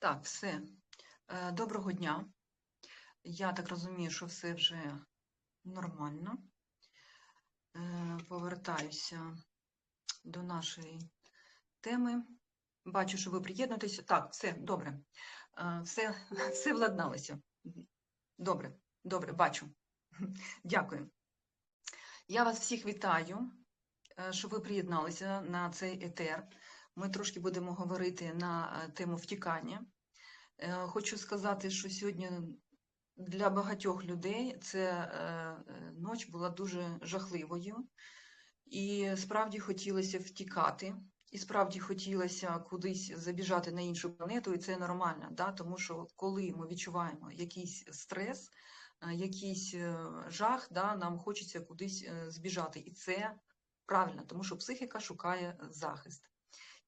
Так, все. Е, Доброго дня. Я так розумію, що все вже нормально. Е, Повертаюся до нашої теми. Бачу, що ви приєднуєтеся. Так, все добре. Е, Все, все владналося. Добре, добре, бачу. Дякую. Я вас всіх вітаю, що ви приєдналися на цей етер. Ми трошки будемо говорити на е, тему втікання. Е, Хочу сказати, що сьогодні для багатьох людей це е, ніч була дуже жахливою, і справді хотілося втікати, і справді хотілося кудись забіжати на іншу планету, і це нормально, да? тому що коли ми відчуваємо якийсь стрес, якийсь жах, да, нам хочеться кудись збіжати. І це правильно, тому що психіка шукає захист.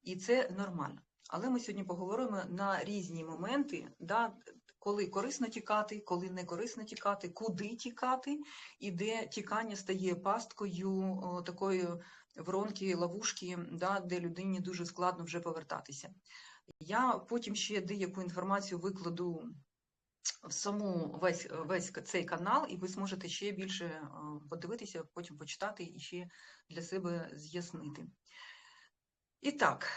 І це нормально. Але ми сьогодні поговоримо на різні моменти, да, коли корисно тікати, коли не корисно тікати, куди тікати, і де тікання стає пасткою о, такої воронки, ловушки, да, де людині дуже складно вже повертатися. Я потім ще деяку інформацію викладу в саму весь, весь цей канал, і ви зможете ще більше подивитися, потім почитати і ще для себе з'яснити. І так,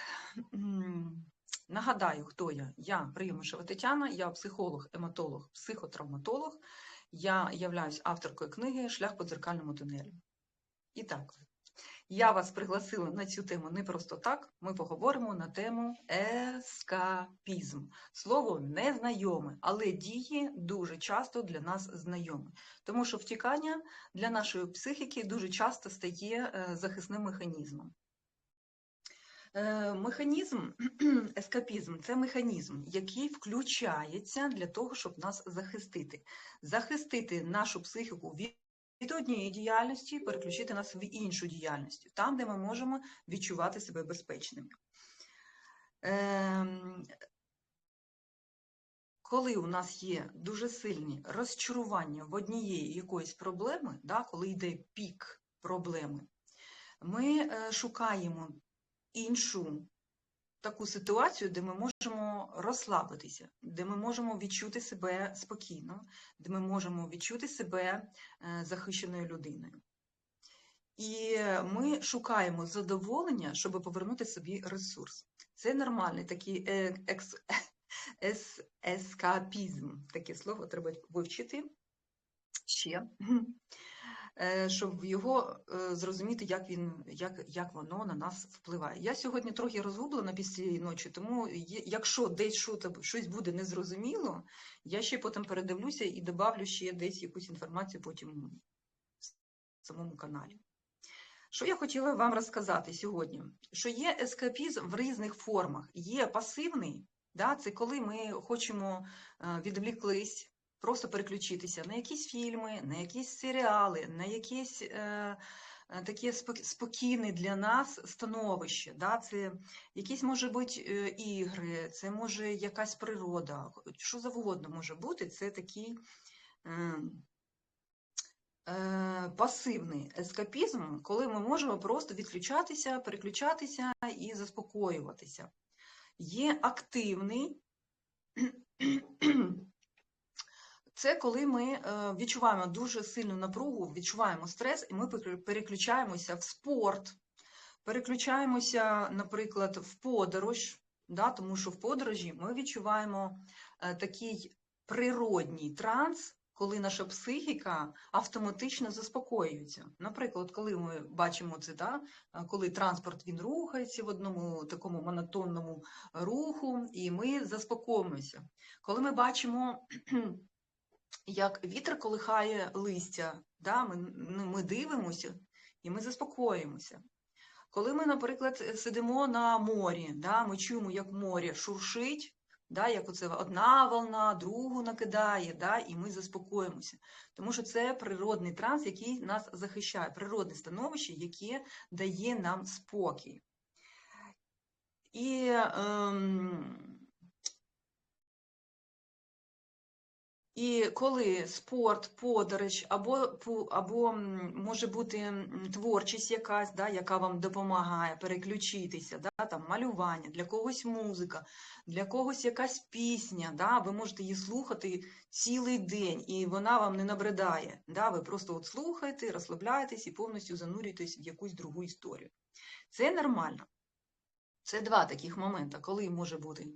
нагадаю, хто я. Я Прийомишева Тетяна, я психолог, ематолог, психотравматолог. Я являюсь авторкою книги Шлях по дзеркальному тунелю. І так, я вас пригласила на цю тему не просто так. Ми поговоримо на тему ескапізм. Слово незнайоме, але діє дуже часто для нас знайоме. Тому що втікання для нашої психіки дуже часто стає е, захисним механізмом. Е, Механізм, ескапізм це механізм, який включається для того, щоб нас захистити. Захистити нашу психіку від однієї діяльності, переключити нас в іншу діяльність, там, де ми можемо відчувати себе безпечними. Ем, Коли у нас є дуже сильні розчарування в однієї якоїсь проблеми, да, коли йде пік проблеми, ми е, шукаємо іншу таку ситуацію, де ми можемо розслабитися, де ми можемо відчути себе спокійно, де ми можемо відчути себе е, захищеною людиною. І ми шукаємо задоволення, щоб повернути собі ресурс. Це нормальний такий е, екс, ес, ескапізм. Таке слово треба вивчити ще. Е, щоб його е, зрозуміти, як він, як, як воно на нас впливає. Я сьогодні трохи розгублена після цієї ночі, тому якщо десь що- щось буде незрозуміло, я ще потім передивлюся і добавлю ще десь якусь інформацію потім в самому каналі. Що я хотіла вам розказати сьогодні? Що є ескапізм в різних формах. Є пасивний, да, це коли ми хочемо е, відвліклись, просто переключитися на якісь фільми, на якісь серіали, на якісь е, е, таке спокійне для нас становище. Да? Це якісь може бути е, ігри, це може якась природа, що завгодно може бути. Це такий е, е, пасивний ескапізм, коли ми можемо просто відключатися, переключатися і заспокоюватися. Є активний. Це коли ми е, відчуваємо дуже сильну напругу, відчуваємо стрес, і ми переключаємося в спорт, переключаємося, наприклад, в подорож, да, тому що в подорожі ми відчуваємо е, такий природній транс, коли наша психіка автоматично заспокоюється. Наприклад, коли ми бачимо це, да, е, коли транспорт він рухається в одному такому монотонному руху, і ми заспокоїмося. Коли ми бачимо як вітер колихає листя, да? ми, ну, ми дивимося і ми заспокоїмося. Коли ми, наприклад, сидимо на морі, да? ми чуємо, як море шуршить, да? як оце одна волна, другу накидає, да? і ми заспокоїмося. Тому що це природний транс, який нас захищає, природне становище, яке дає нам спокій. І ем, І коли спорт, подорож, або, або може бути творчість якась, да, яка вам допомагає переключитися, да, там, малювання, для когось музика, для когось якась пісня, да, ви можете її слухати цілий день, і вона вам не набридає. Да, ви просто от слухаєте, розслабляєтесь і повністю занурюєтесь в якусь другу історію. Це нормально. Це два таких моменти, коли може бути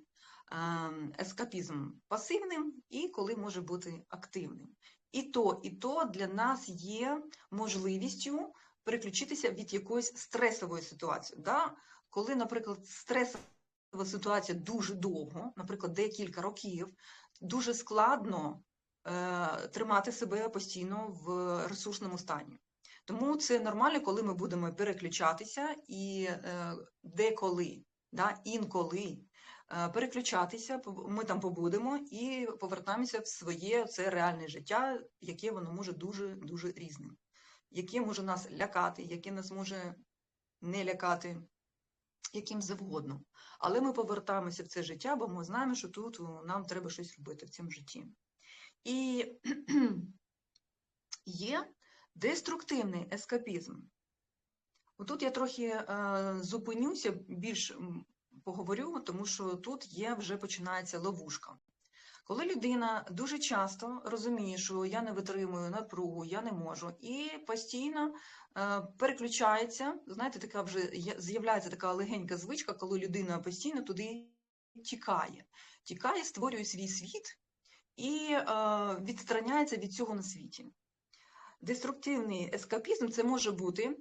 ескапізм пасивним і коли може бути активним. І то, і то для нас є можливістю переключитися від якоїсь стресової ситуації. Да? Коли, наприклад, стресова ситуація дуже довго, наприклад, декілька років, дуже складно е, тримати себе постійно в ресурсному стані. Тому це нормально, коли ми будемо переключатися і е, деколи, да, інколи переключатися, ми там побудемо і повертаємося в своє це реальне життя, яке воно може дуже дуже різним, яке може нас лякати, яке нас може не лякати, яким завгодно. Але ми повертаємося в це життя, бо ми знаємо, що тут нам треба щось робити в цьому житті. І є деструктивний ескапізм. Отут я трохи е, зупинюся, більш поговорю, тому що тут є вже починається ловушка. Коли людина дуже часто розуміє, що я не витримую напругу, я не можу, і постійно е, переключається, знаєте, така вже з'являється така легенька звичка, коли людина постійно туди тікає. Тікає, створює свій світ і е, відстраняється від цього на світі. Деструктивний ескапізм це може бути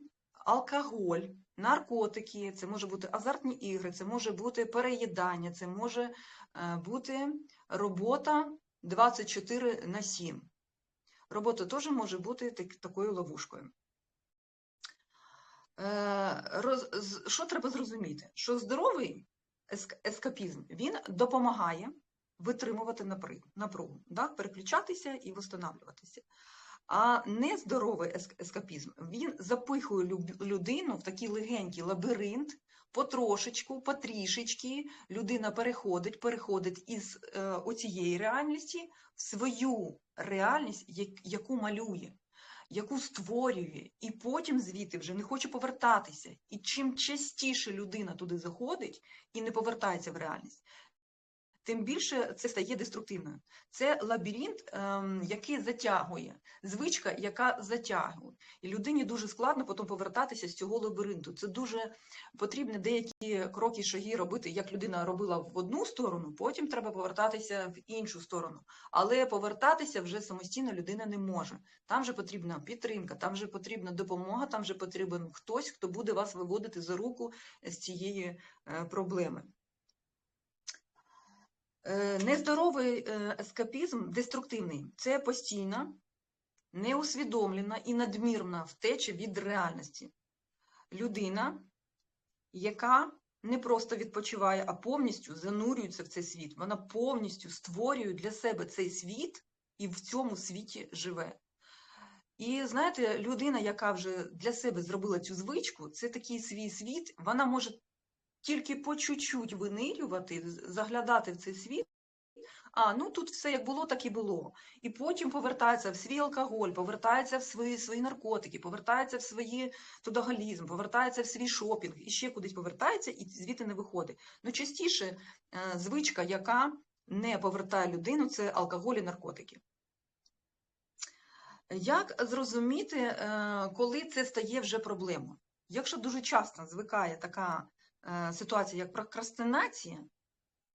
алкоголь, наркотики, це може бути азартні ігри, це може бути переїдання, це може е, бути робота 24 на 7. Робота теж може бути так- такою ловушкою. Е, Що треба зрозуміти? Що здоровий еск- ескапізм він допомагає витримувати напругу, да? переключатися і встановлюватися. А нездоровий ескапізм він запихує людину в такий легенький лабіринт, потрошечку, потрішечки людина переходить, переходить із е, оцієї реальності в свою реальність, як- яку малює, яку створює, і потім звідти вже не хоче повертатися. І чим частіше людина туди заходить і не повертається в реальність, тим більше це стає деструктивною. Це лабіринт, ем, який затягує, звичка, яка затягує. І людині дуже складно потім повертатися з цього лабіринту. Це дуже потрібно деякі кроки, шаги робити, як людина робила в одну сторону, потім треба повертатися в іншу сторону. Але повертатися вже самостійно людина не може. Там же потрібна підтримка, там же потрібна допомога, там же потрібен хтось, хто буде вас виводити за руку з цієї е, проблеми. Е, Нездоровий е, ескапізм деструктивний це постійна, неусвідомлена і надмірна втеча від реальності. Людина, яка не просто відпочиває, а повністю занурюється в цей світ. Вона повністю створює для себе цей світ і в цьому світі живе. І знаєте, людина, яка вже для себе зробила цю звичку, це такий свій світ, вона може тільки по чуть-чуть винирювати, заглядати в цей світ. А, ну тут все як було, так і було. І потім повертається в свій алкоголь, повертається в свої, свої наркотики, повертається в свої трудоголізм, повертається в свій шопінг, і ще кудись повертається і звідти не виходить. Ну, частіше е, звичка, яка не повертає людину, це алкоголь і наркотики. Як зрозуміти, е, коли це стає вже проблемою? Якщо дуже часто звикає така ситуація, як прокрастинація,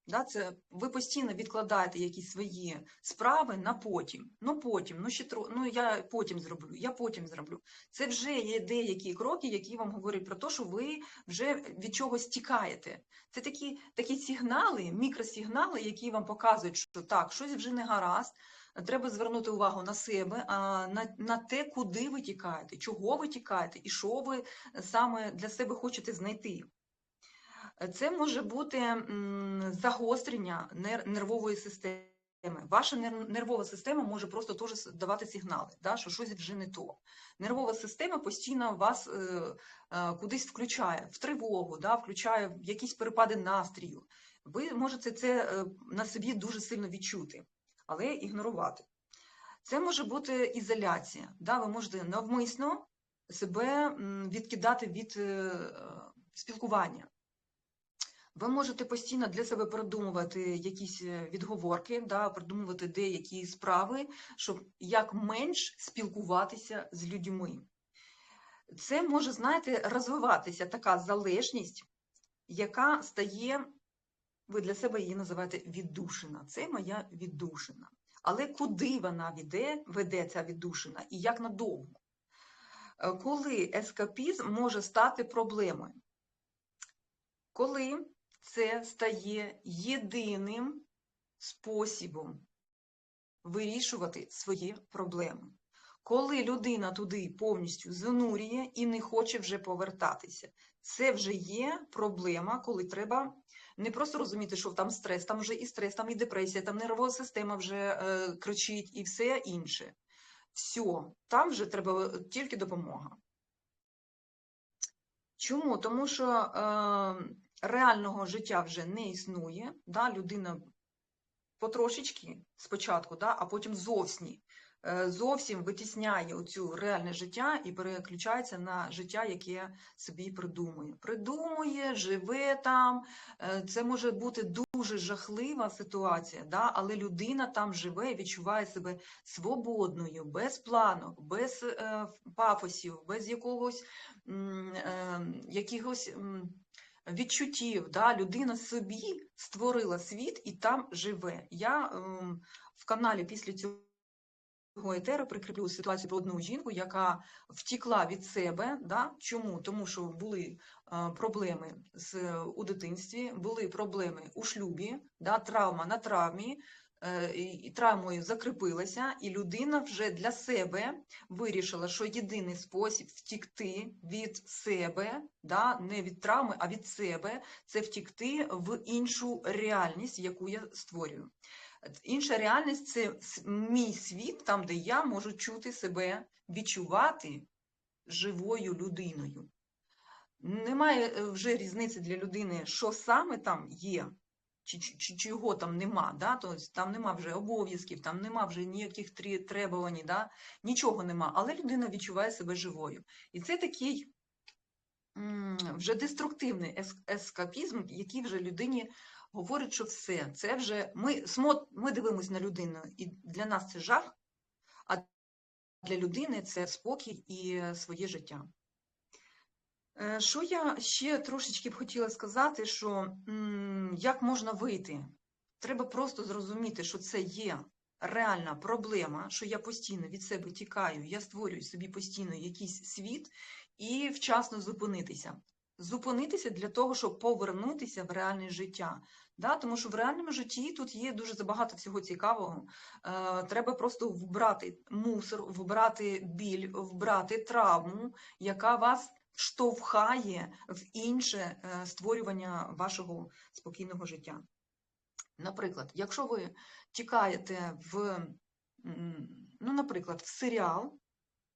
да, це ви постійно відкладаєте якісь свої справи на потім. Ну потім, ну ще тро, ну я потім зроблю, я потім зроблю. Це вже є деякі кроки, які вам говорять про те, що ви вже від чогось тікаєте. Це такі, такі сигнали, мікросигнали, які вам показують, що так, щось вже не гаразд. Треба звернути увагу на себе, а на, на те, куди ви тікаєте, чого ви тікаєте, і що ви саме для себе хочете знайти. Це може бути загострення нер- нервової системи. Ваша нервова система може просто теж давати сигнали, да, що щось вже не то. Нервова система постійно вас е, е, кудись включає в тривогу, да, включає в якісь перепади настрію. Ви можете це е, на собі дуже сильно відчути, але ігнорувати. Це може бути ізоляція. Да? Ви можете навмисно себе відкидати від е, е, спілкування. Ви можете постійно для себе придумувати якісь е, відговорки, да, придумувати деякі справи, щоб як менш спілкуватися з людьми. Це може, знаєте, розвиватися така залежність, яка стає, ви для себе її називаєте віддушина. Це моя віддушина. Але куди вона веде, веде ця віддушина і як надовго? Е, Коли ескапізм може стати проблемою? Коли це стає єдиним спосібом вирішувати свої проблеми. Коли людина туди повністю занурює і не хоче вже повертатися, це вже є проблема, коли треба не просто розуміти, що там стрес, там вже і стрес, там і депресія, там нервова система вже е, кричить і все інше. Все, там вже треба тільки допомога. Чому? Тому що е, реального життя вже не існує. Да? Людина потрошечки спочатку, да? а потім зовсім, е, зовсім витісняє оцю реальне життя і переключається на життя, яке собі придумує. Придумує, живе там. Е, Це може бути дуже жахлива ситуація, да? але людина там живе відчуває себе свободною, без планок, без е, пафосів, без якогось якихось відчуттів. Да? Людина собі створила світ і там живе. Я ем, в каналі після цього. Етеру прикріплю ситуацію про одну жінку, яка втікла від себе. Да? Чому? Тому що були е, проблеми з, у дитинстві, були проблеми у шлюбі, да? травма на травмі, травмою закріпилася, і людина вже для себе вирішила, що єдиний спосіб втікти від себе, да? не від травми, а від себе, це втікти в іншу реальність, яку я створюю. Інша реальність це мій світ, там, де я можу чути себе, відчувати живою людиною. Немає е, вже різниці для людини, що саме там є, чи, чи, чи чого там нема. Да? Тобто там нема вже обов'язків, там нема вже ніяких требувань, да? нічого нема. Але людина відчуває себе живою. І це такий вже деструктивний ескапізм, який вже людині говорить, що все, це вже ми, ми дивимося на людину, і для нас це жах, а для людини це спокій і своє життя. Е, Що я ще трошечки б хотіла сказати, що як можна вийти? Треба просто зрозуміти, що це є реальна проблема, що я постійно від себе тікаю, я створюю собі постійно якийсь світ і вчасно зупинитися. Зупинитися для того, щоб повернутися в реальне життя. Да? Тому що в реальному житті тут є дуже забагато всього цікавого. Е, треба просто вбрати мусор, вбрати біль, вбрати травму, яка вас штовхає в інше е, створювання вашого спокійного життя. Наприклад, якщо ви тікаєте в, ну, наприклад, в серіал,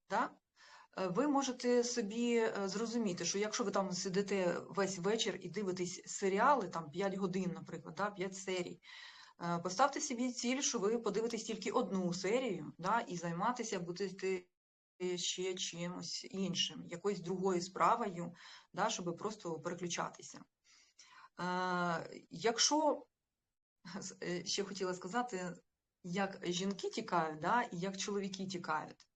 да, е, ви можете собі е, зрозуміти, що якщо ви там сидите весь вечір і дивитесь серіали, там 5 годин, наприклад, да, 5 серій, поставте собі ціль, що ви подивитесь тільки одну серію, да, і займатися будете ще чимось іншим, якоюсь другою справою, да, щоб просто переключатися. Е, Якщо е, ще хотіла сказати, як жінки тікають, да, і як чоловіки тікають.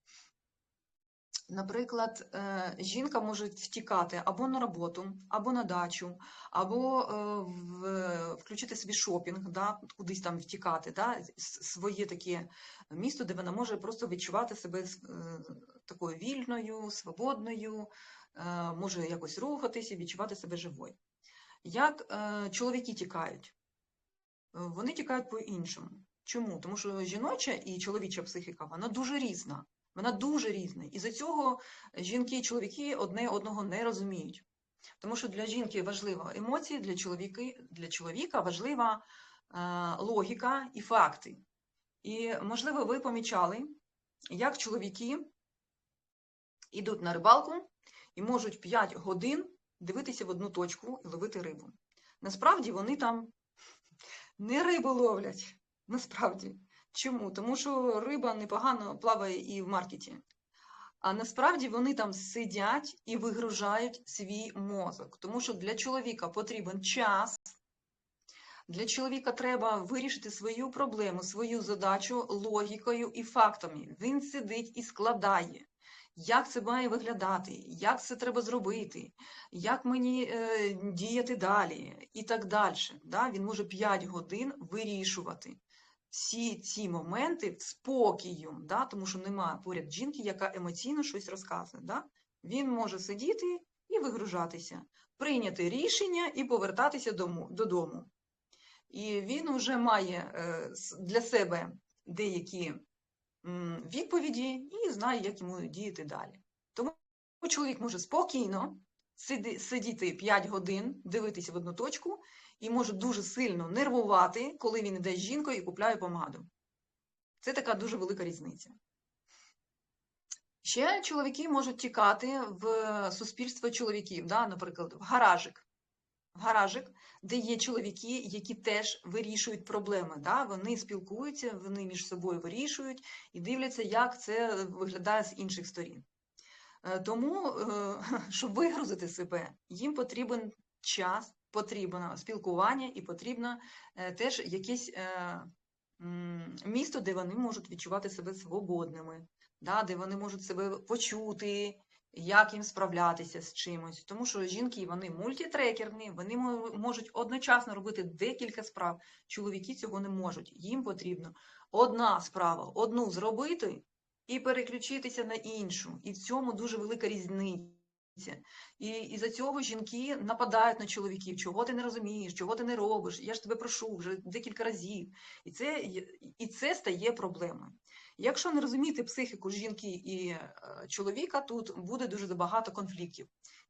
Наприклад, е, жінка може втікати або на роботу, або на дачу, або е, включити собі шопінг, да, кудись там втікати, да, своє таке місто, де вона може просто відчувати себе е, такою вільною, свободною, може якось рухатися, відчувати себе живою. Як чоловіки тікають? Вони тікають по-іншому. Чому? Тому що жіноча і чоловіча психіка, вона дуже різна. Вона дуже різна. І за цього жінки і чоловіки одне одного не розуміють. Тому що для жінки важлива емоції, для, чоловіки, для чоловіка важлива е, логіка і факти. І, можливо, ви помічали, як чоловіки йдуть на рибалку і можуть 5 годин дивитися в одну точку і ловити рибу. Насправді вони там не рибу ловлять. Насправді, Чому? Тому що риба непогано плаває і в маркеті. А насправді вони там сидять і вигружають свій мозок. Тому що для чоловіка потрібен час. Для чоловіка треба вирішити свою проблему, свою задачу логікою і фактами. Він сидить і складає, як це має виглядати, як це треба зробити, як мені е, діяти далі і так далі. Да? Він може 5 годин вирішувати всі ці моменти спокою, да? тому що немає поряд жінки, яка емоційно щось розказує. Да? Він може сидіти і вигружатися, прийняти рішення і повертатися дому, додому. І він вже має е, для себе деякі відповіді і знає, як йому діяти далі. Тому чоловік може спокійно сидіти 5 годин, дивитися в одну точку, і може дуже сильно нервувати, коли він іде з жінкою і купляє помаду. Це така дуже велика різниця. Ще чоловіки можуть тікати в суспільство чоловіків, да, наприклад, в гаражик. В гаражик, де є чоловіки, які теж вирішують проблеми. Да? Вони спілкуються, вони між собою вирішують і дивляться, як це виглядає з інших сторін. Е, Тому, е, щоб вигрузити себе, їм потрібен час, потрібно спілкування і потрібно е, теж якесь місто, де вони можуть відчувати себе свободними, де вони можуть себе почути, як їм справлятися з чимось. Тому що жінки вони мультитрекерні, вони мо- можуть одночасно робити декілька справ. Чоловіки цього не можуть. Їм потрібно одна справа, одну зробити і переключитися на іншу. І в цьому дуже велика різниця. І із-за цього жінки нападають на чоловіків. Чого ти не розумієш, чого ти не робиш? Я ж тебе прошу вже декілька разів. І це, і це стає проблемою. Якщо не розуміти психіку жінки і е, чоловіка, тут буде дуже багато конфліктів.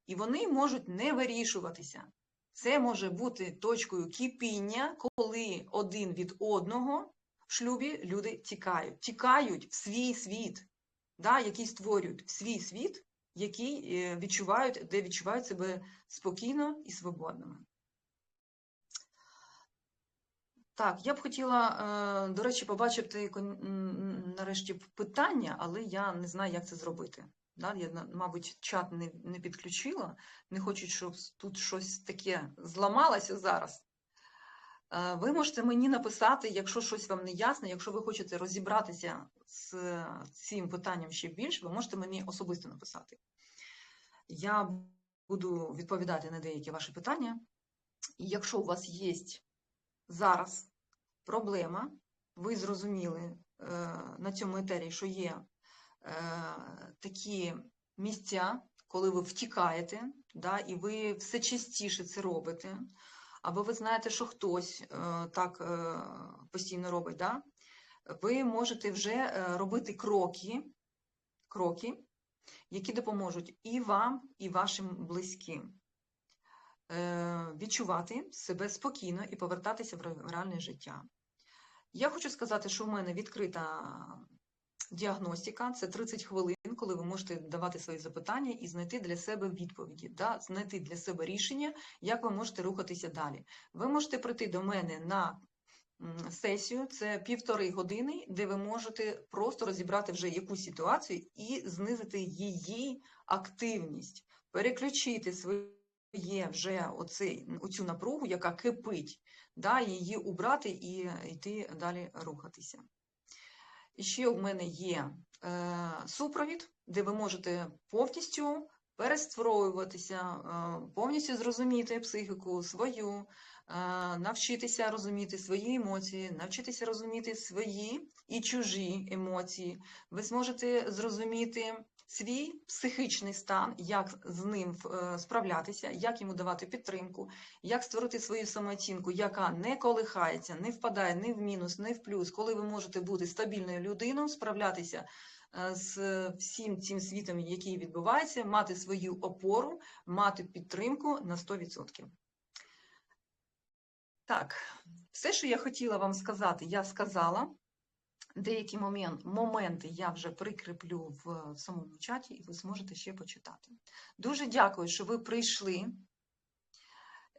І вони можуть не вирішуватися. Це може бути точкою кипіння, коли один від одного шлюбі люди тікають. Тікають в свій світ, да, який створюють свій світ, який е, відчувають, де відчувають себе спокійно і свободними. Так, я б хотіла, е, до речі, побачити нарешті питання, але я не знаю, як це зробити. Я, мабуть, чат не підключила, не хочу, щоб тут щось таке зламалося зараз. Е, Ви можете мені написати, якщо щось вам не ясно, якщо ви хочете розібратися з цим питанням ще більше, ви можете мені особисто написати. Я буду відповідати на деякі ваші питання. Якщо у вас є зараз проблема, ви зрозуміли е, на цьому етері, що є е, такі місця, коли ви втікаєте, да, і ви все частіше це робите, або ви знаєте, що хтось е, так е, постійно робить, да, ви можете вже е, робити кроки, кроки, які допоможуть і вам, і вашим близьким відчувати себе спокійно і повертатися в реальне життя. Я хочу сказати, що в мене відкрита діагностика, це 30 хвилин, коли ви можете давати свої запитання і знайти для себе відповіді, да? знайти для себе рішення, як ви можете рухатися далі. Ви можете прийти до мене на сесію, це півтори години, де ви можете просто розібрати вже якусь ситуацію і знизити її активність, переключити своє вже оцей, оцю напругу, яка кипить, да, її убрати і йти далі рухатися. Ще в мене є е, супровід, де ви можете повністю перестроюватися, е, повністю зрозуміти психіку свою, навчитися розуміти свої емоції, навчитися розуміти свої і чужі емоції. Ви зможете зрозуміти свій психічний стан, як з ним е, справлятися, як йому давати підтримку, як створити свою самооцінку, яка не колихається, не впадає ні в мінус, ні в плюс, коли ви можете бути стабільною людиною, справлятися е, з всім цим світом, який відбувається, мати свою опору, мати підтримку на 100%. Так, все, що я хотіла вам сказати, я сказала. Деякі момент, моменти я вже прикріплю в, самому чаті, і ви зможете ще почитати. Дуже дякую, що ви прийшли.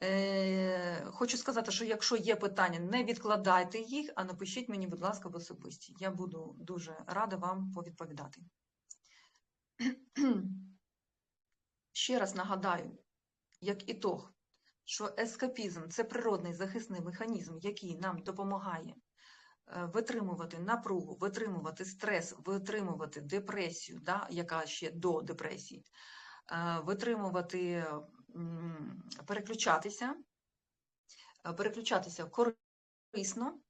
Е, Хочу сказати, що якщо є питання, не відкладайте їх, а напишіть мені, будь ласка, в особисті. Я буду дуже рада вам повідповідати. Ще раз нагадаю, як ітог, що ескапізм це природний захисний механізм, який нам допомагає е, витримувати напругу, витримувати стрес, витримувати депресію, да, яка ще до депресії, е, витримувати, переключатися, е, переключатися корисно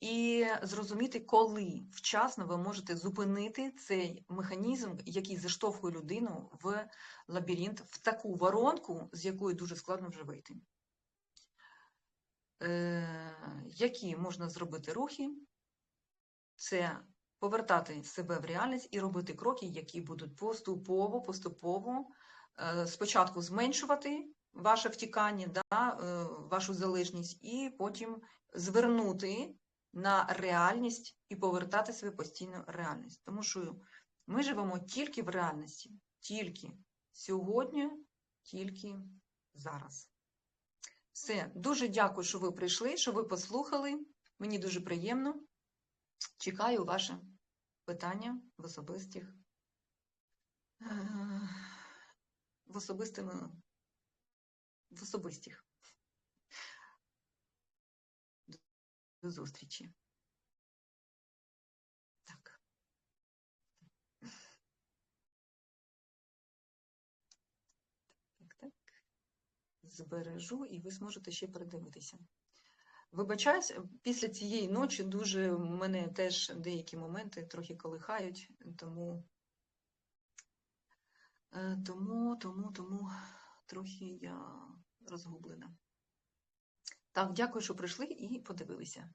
і зрозуміти, коли вчасно ви можете зупинити цей механізм, який заштовхує людину в лабіринт, в таку воронку, з якої дуже складно вже вийти. Е, Які можна зробити рухи? Це повертати себе в реальність і робити кроки, які будуть поступово, поступово е, спочатку зменшувати ваше втікання, да, е, вашу залежність, і потім звернути на реальність і повертати свою постійну реальність. Тому що ми живемо тільки в реальності, тільки сьогодні, тільки зараз. Все, дуже дякую, що ви прийшли, що ви послухали. Мені дуже приємно. Чекаю ваше питання в особистих е, в особистими в особистих. До зустрічі. Так. Так, так. Збережу, і ви зможете ще передивитися. Вибачаюсь, після цієї ночі дуже мене теж деякі моменти трохи колихають, тому, е, тому, тому, тому трохи я розгублена. Так, дякую, що прийшли і подивилися.